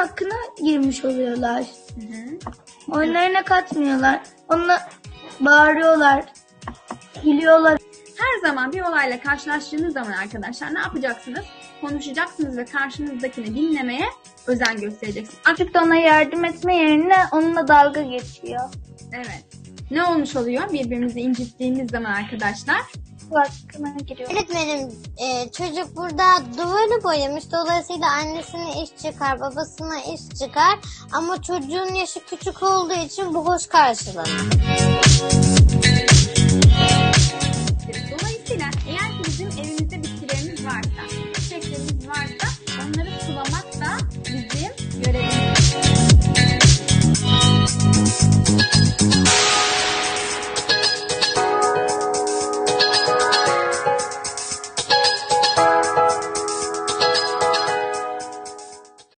hakkına girmiş oluyorlar. Hı hı. Oyunlarına katmıyorlar. Onunla bağırıyorlar. Gülüyorlar. Her zaman bir olayla karşılaştığınız zaman arkadaşlar ne yapacaksınız? Konuşacaksınız ve karşınızdakini dinlemeye özen göstereceksiniz. Da ona yardım etme yerine onunla dalga geçiyor. Evet. Ne olmuş oluyor birbirimizi incittiğimiz zaman arkadaşlar? Hakkına giriyor. Öğretmenim e, çocuk burada duvarı boyamış. Dolayısıyla annesine iş çıkar, babasına iş çıkar. Ama çocuğun yaşı küçük olduğu için bu hoş karşılanır.